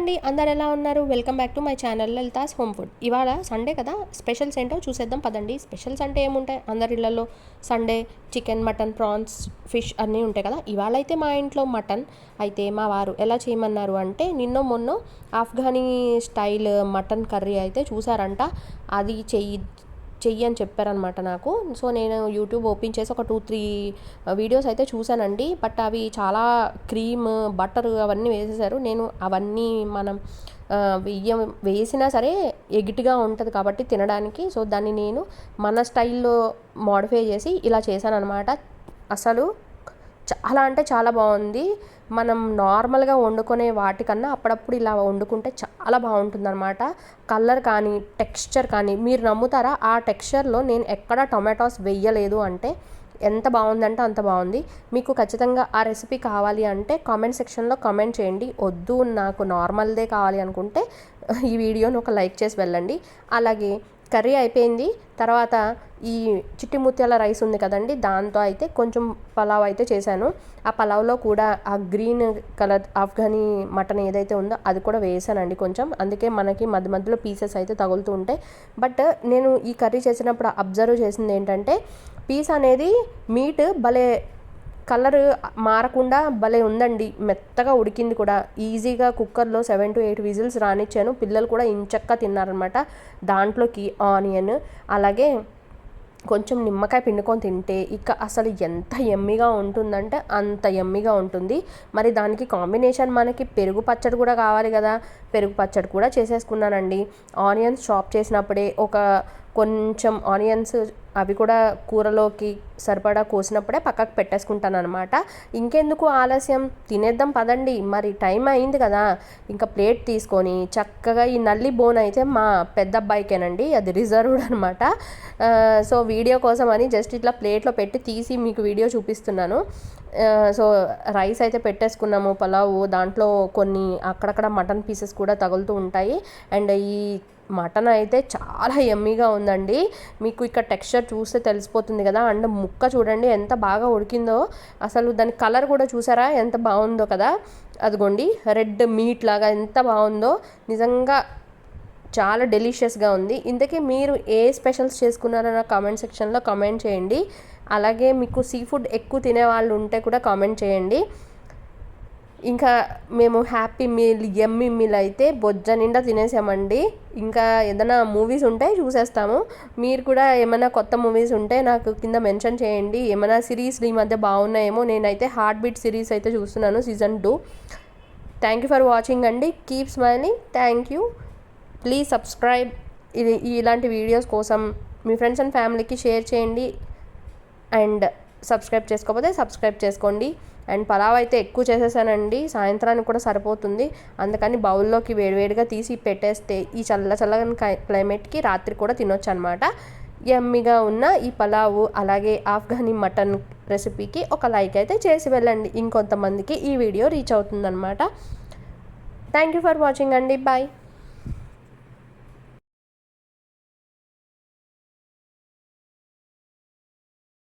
అండి. అందరు ఎలా ఉన్నారు? Welcome back to my channel Lalitha's home food ఇవాళ సండే కదా? స్పెషల్స్ ఏంటో చూసేద్దాం పదండి. స్పెషల్స్ అంటే ఏముంటాయి? అందరి ఇళ్ళలో Sunday chicken mutton prawns fish అన్నీ ఉంటాయి కదా? ఇవాళ అయితే మా ఇంట్లో మటన్ అయితే మా వారు ఎలా చేయమన్నారు అంటే నిన్న మొన్న ఆఫ్ఘనీ స్టైల్ మటన్ కర్రీ అయితే చూసారంట. అది చెయ్యి చెయ్యి అని చెప్పారనమాట నాకు. సో నేను యూట్యూబ్ ఓపెన్ చేసి ఒక టూ త్రీ వీడియోస్ అయితే చూశానండి. బట్ అవి చాలా క్రీమ్ బటర్ అవన్నీ వేసేసారు. నేను అవన్నీ మనం వెయ్య వేసినా సరే ఎగిటిగా ఉంటుంది కాబట్టి తినడానికి. సో దాన్ని నేను మన స్టైల్లో మోడిఫై చేసి ఇలా చేశాను అనమాట అసలు చాలా అంటే చాలా బాగుంది. మనం నార్మల్గా వండుకునే వాటికన్నా అప్పుడప్పుడు ఇలా వండుకుంటే చాలా బాగుంటుందన్నమాట. కలర్ కానీ టెక్స్చర్ కానీ మీరు నమ్ముతారా? ఆ టెక్స్చర్లో నేను ఎక్కడ టొమాటోస్ వెయ్యలేదు అంటే ఎంత బాగుందంటే అంత బాగుంది. మీకు ఖచ్చితంగా ఆ రెసిపీ కావాలి అంటే కామెంట్ సెక్షన్లో కామెంట్ చేయండి. వద్దు నాకు నార్మల్దే కావాలి అనుకుంటే ఈ వీడియోని ఒక లైక్ చేసి వెళ్ళండి. అలాగే కర్రీ అయిపోయింది. తర్వాత ఈ చిట్టి ముత్యాల రైస్ ఉంది కదండి దాంతో అయితే కొంచెం పలావ్ అయితే చేశాను. ఆ పలావ్లో కూడా ఆ గ్రీన్ కలర్ ఆఫ్ఘనీ మటన్ ఏదైతే ఉందో అది కూడా వేసానండి కొంచెం. అందుకే మనకి మధ్య మధ్యలో పీసెస్ అయితే తగులుతూ ఉంటాయి. బట్ నేను ఈ కర్రీ చేసినప్పుడు అబ్జర్వ్ చేసింది ఏంటంటే పీస్ అనేది మీట్ భలే కలర్ మారకుండా భలే ఉందండి. మెత్తగా ఉడికింది కూడా. ఈజీగా కుక్కర్లో సెవెన్ టు ఎయిట్ విజిల్స్ రానిచ్చాను. పిల్లలు కూడా ఇంచక్క తిన్నారనమాట దాంట్లోకి ఆనియన్ అలాగే కొంచెం నిమ్మకాయ పిండుకొని తింటే ఇక అసలు ఎంత ఎమ్మిగా ఉంటుందంటే అంత ఎమ్మిగా ఉంటుంది. మరి దానికి కాంబినేషన్ మనకి పెరుగు పచ్చడి కూడా కావాలి కదా. పెరుగు పచ్చడి కూడా చేసేసుకున్నానండి. ఆనియన్స్ చాప్ చేసినప్పుడే ఒక కొంచెం ఆనియన్స్ అవి కూడా కూరలోకి సరిపడా కోసినప్పుడే పక్కకు పెట్టేసుకుంటాను అనమాట ఇంకెందుకు ఆలస్యం? తినేద్దాం పదండి. మరి టైం అయింది కదా. ఇంకా ప్లేట్ తీసుకొని చక్కగా ఈ నల్లి బోన్ అయితే మా పెద్ద అబ్బాయికేనండి అది రిజర్వ్డ్ అనమాట సో వీడియో కోసం అని జస్ట్ ఇట్లా ప్లేట్లో పెట్టి తీసి మీకు వీడియో చూపిస్తున్నాను. సో రైస్ అయితే పెట్టేసుకున్నాము పలావు దాంట్లో కొన్ని అక్కడక్కడ మటన్ పీసెస్ కూడా తగులుతూ ఉంటాయి. అండ్ ఈ మటన్ అయితే చాలా ఎమ్మీగా ఉందండి. మీకు ఇక్కడ టెక్స్చర్ చూస్తే తెలిసిపోతుంది కదా. అండ్ ముక్క చూడండి ఎంత బాగా ఉడికిందో. అసలు దాని కలర్ కూడా చూసారా? ఎంత బాగుందో కదా. అదిగోండి రెడ్ మీట్ లాగా ఎంత బాగుందో. నిజంగా చాలా డెలిషియస్గా ఉంది. ఇంతకీ మీరు ఏ స్పెషల్స్ చేసుకున్నారో నా కామెంట్ సెక్షన్లో కామెంట్ చేయండి. అలాగే మీకు సీ ఫుడ్ ఎక్కువ తినే వాళ్ళు ఉంటే కూడా కామెంట్ చేయండి. ఇంకా మేము హ్యాపీ మీల్ ఎమ్మి మీల్ అయితే బొజ్జ నిండా తినేసామండి. ఇంకా ఏదైనా మూవీస్ ఉంటే చూసేస్తాము. మీరు కూడా ఏమైనా కొత్త మూవీస్ ఉంటే నాకు కింద మెన్షన్ చేయండి. ఏమైనా సిరీస్ ఈ మధ్య బాగున్నాయేమో నేనైతే హార్ట్ బీట్ సిరీస్ అయితే చూస్తున్నాను season two thank you for watching అండి. Keep smiling thank you please subscribe ఇది ఇలాంటి వీడియోస్ కోసం మీ ఫ్రెండ్స్ అండ్ ఫ్యామిలీకి షేర్ చేయండి. అండ్ సబ్స్క్రైబ్ చేసుకోకపోతే సబ్స్క్రైబ్ చేసుకోండి. అండ్ పలావ్ అయితే ఎక్కువ చేసేసానండి. సాయంత్రానికి కూడా సరిపోతుంది. అందుకని బౌల్లోకి వేడివేడిగా తీసి పెట్టేస్తే ఈ చల్ల చల్లగా క్లైమేట్కి రాత్రి కూడా తినొచ్చు అనమాట ఎమ్మిగా ఉన్న ఈ పలావు అలాగే ఆఫ్ఘనీ మటన్ రెసిపీకి ఒక లైక్ అయితే చేసి వెళ్ళండి. ఇంకొంతమందికి ఈ వీడియో రీచ్ అవుతుందన్నమాట థ్యాంక్ యూ ఫర్ వాచింగ్ అండి. బాయ్.